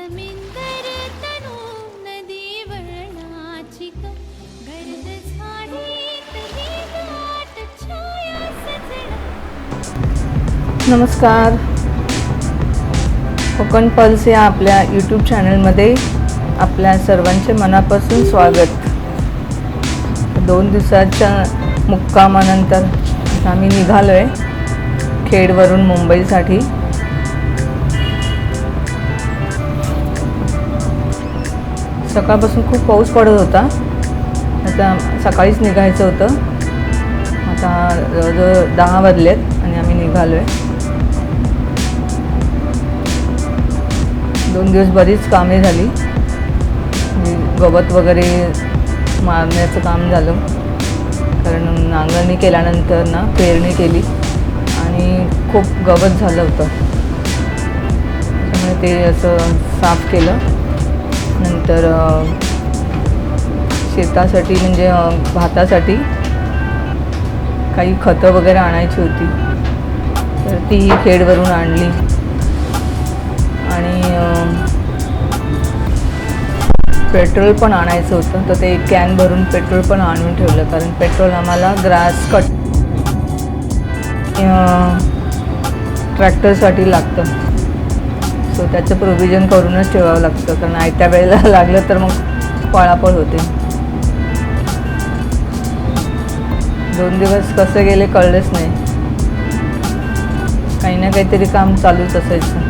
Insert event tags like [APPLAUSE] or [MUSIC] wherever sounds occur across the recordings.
समिंदर तनु नदी गर्द नमस्कार. कोकण पल्स या आपल्या यूट्यूब चॅनलमध्ये आपल्या सर्वांचे मनापासून स्वागत. दोन दिवसाच्या मुक्कामानंतर आम्ही निघालो आहे खेडवरून मुंबईसाठी. सकाळपासून खूप पाऊस पडत होता. आता सकाळीच निघायचं होतं. आता जवळजवळ दहा वाजलेत आणि आम्ही निघालो आहे दोन दिवस बरीच कामे झाली. म्हणजे गवत वगैरे मारण्याचं काम झालं. कारण नांगरणी केल्यानंतर ना पेरणी केली आणि खूप गवत झालं होतं. त्यामुळे ते असं साफ केलं. नंतर शेतासाठी म्हणजे भातासाठी काही खतं वगैरे आणायची होती. तर तीही खेडवरून आणली. आणि पेट्रोल पण आणायचं होतं. तर ते एक कॅन भरून पेट्रोल पण आणून ठेवलं. कारण पेट्रोल आम्हाला ग्रास कट ट्रॅक्टरसाठी लागतं. असतो. त्याचं प्रोव्हिजन करूनच ठेवावं लागतं. कारण आयत्या वेळेला [LAUGHS] लागलं तर मग पळापळ होते. दोन दिवस कसे गेले कळलेच नाही. काही ना काहीतरी काम चालूच असायचं.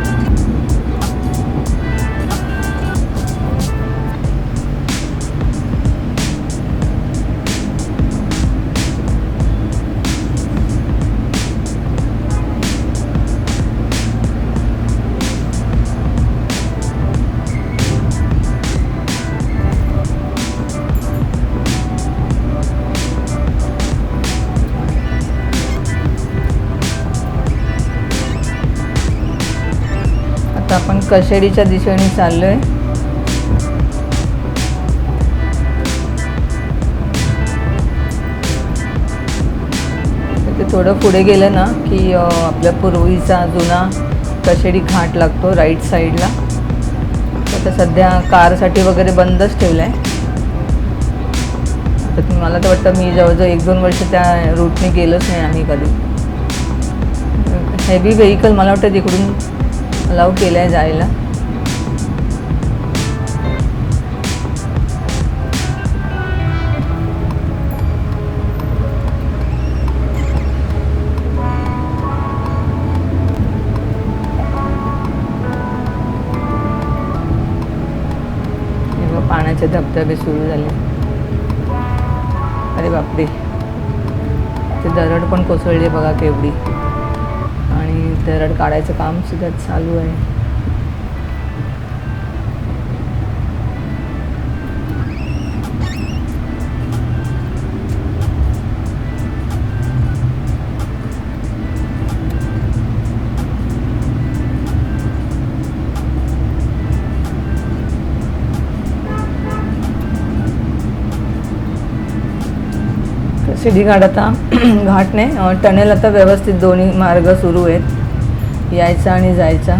आपण कशेडीच्या दिशेने चाललो आहे थोडं पुढे गेलं ना की आपल्या पूर्वीचा जुना कशेडी घाट लागतो राईट साईडला तर सध्या कारसाठी वगैरे बंदच ठेवलं आहे तर मला तर वाटतं मी जवळजवळ एक दोन वर्ष त्या रूटने गेलोच नाही आम्ही कधी. हेवी व्हेकल मला वाटतं तिकडून अलाव केलं आहे जायला. हे पाण्याचे धबधबे सुरू झाले. अरे बापरे. ते दरड पण कोसळली बघा केवढी. दरड काढायचं काम सुद्धा चालू आहे. सिडी घाट आता घाट नाही टनेल आता व्यवस्थित दोन्ही मार्ग सुरू आहेत. यायचा आणि जायचा.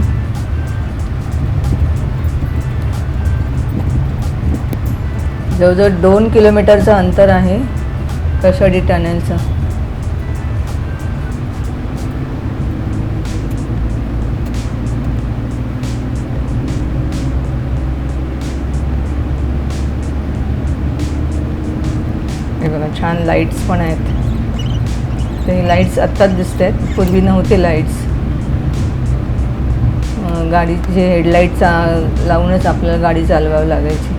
जवळजवळ दोन किलोमीटरचं अंतर आहे कशाडी टनेलचं. हे बघा छान लाईट्स पण आहेत. ते लाईट्स आत्ताच दिसत आहेत पूर्वी नव्हते लाईट्स गाडीचे हेडलाईट चा लावूनच आपल्याला गाडी चालवावी लागायची.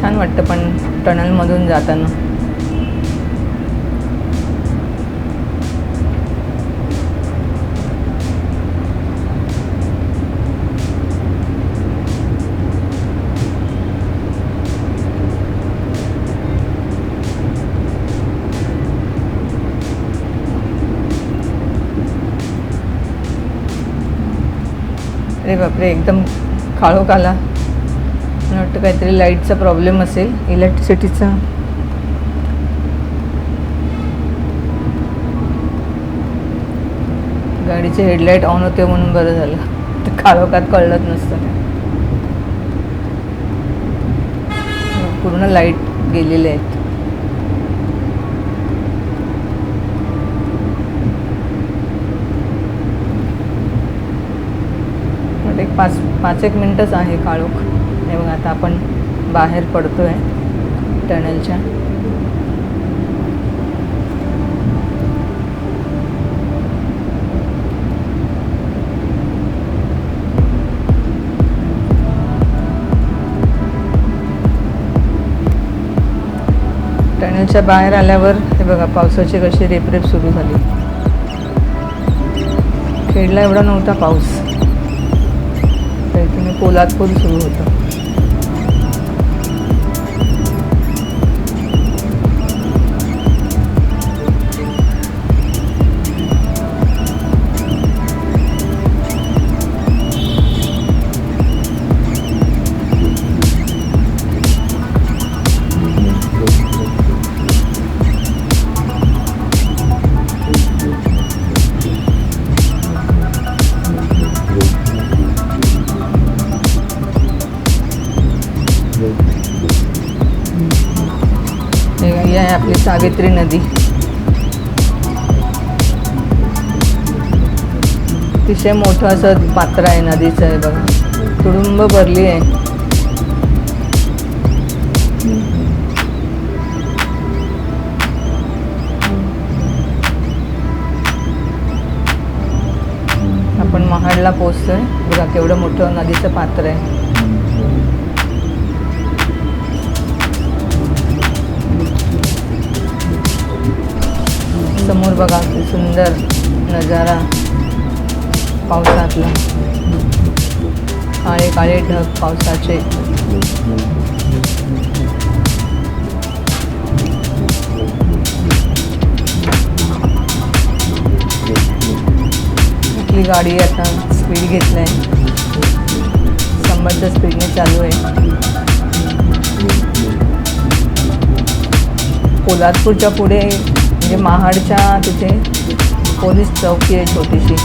छान वाटतं पण टनलमधून जाताना. अरे बापरे एकदम काळोख आला. मला वाटतं काहीतरी लाईटचा प्रॉब्लेम असेल इलेक्ट्रिसिटीचा. गाडीचे हेडलाईट ऑन होते म्हणून बरं झालं. तर काळोखात कळलंच नसतं. पूर्ण लाइट गेलेले आहेत. वाटतं. एक पाच पाच एक मिनटंच आहे काळोख. हे बघा आता आपण बाहेर पडतो आहे टनेलच्या. टनेलच्या बाहेर आल्यावर हे बघा पावसाची कशी रेपरेप सुरू झाली. खेडला एवढा नव्हता पाऊस. तर इथून पोलादपूर सुरू होतं. आपली सावित्री नदी. अतिशय मोठं असं पात्र आहे नदीचं आहे बघा. तुडुंब भरली आहे. आपण महाडला पोचतोय बघा केवढं मोठं नदीचं पात्र आहे. नजारा पावसातला. काळे काळे ढग पावसाचे. आपली गाडी आता स्पीड घेतलाय? शंभरच्या स्पीडने चालू आहे. कोल्हापूरच्या पुढे म्हणजे महाडच्या तिथे पोलीस चौकी आहे छोटीशी.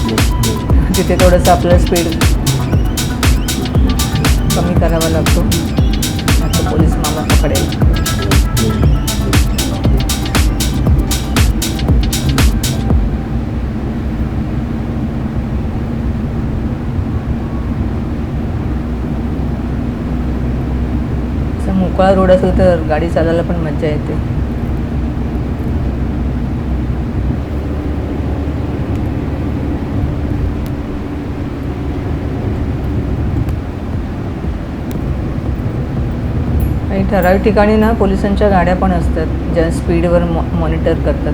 तिथे थोडंसं आपलं स्पीड कमी करावा लागतो. आता पोलीस मामा पकडेल. मोकळा रोड असेल तर गाडी चालायला पण मज्जा येते. ठराविक ठिकाणी ना पोलिसांच्या गाड्या पण असतात ज्या स्पीडवर मॉ मॉनिटर करतात.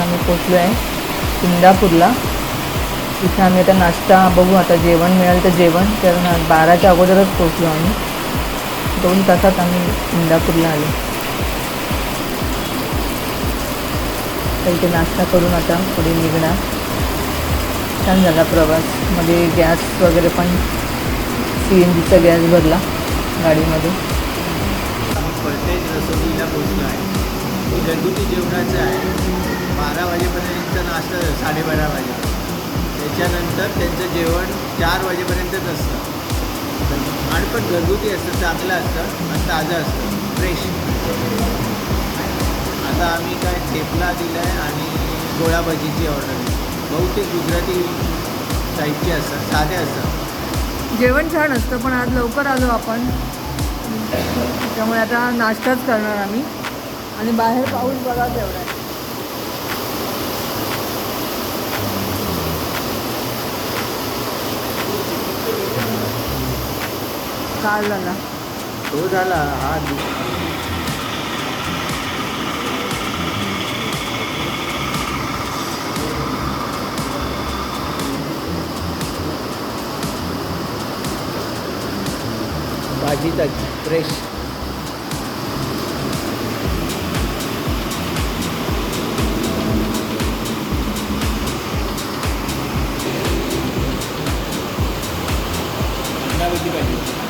आम्ही पोचलो आहे इंदापूरला. इथं आम्ही आता नाश्ता बघू आता जेवण मिळालं तर जेवण कारण बाराच्या अगोदरच पोचलो आम्ही. दोन तासात आम्ही इंदापूरला आलो. तर इथे नाश्ता करून आता पुढे निघणार. छान झाला प्रवास. मध्ये गॅस वगैरे पण सी एन जीचा गॅस भरला गाडीमध्ये. आम्ही फळतेज रसोईला पोचलो आहे. हे घरगुती जेवणाचं आहे. बारा वाजेपर्यंत नाश्ता साडेबारा वाजे. त्याच्यानंतर त्यांचं जेवण चार वाजेपर्यंतच असतं. आणि पण घरगुती असतं चांगलं असतं आणि ताजं असतं फ्रेश आता आम्ही काय ठेपला दिला आहे आणि गोळा ऑर्डर दिली बहुतेक गुजराती टाईपचे असतात साधे असतात. जेवण छान असतं पण आज लवकर आलो आपण. त्यामुळे आता नाश्ताच करणार आम्ही. आणि बाहेर पाऊस बघा तेवढा. आहे. काल झाला. तो झाला हा verdita fresh. Она выбирает.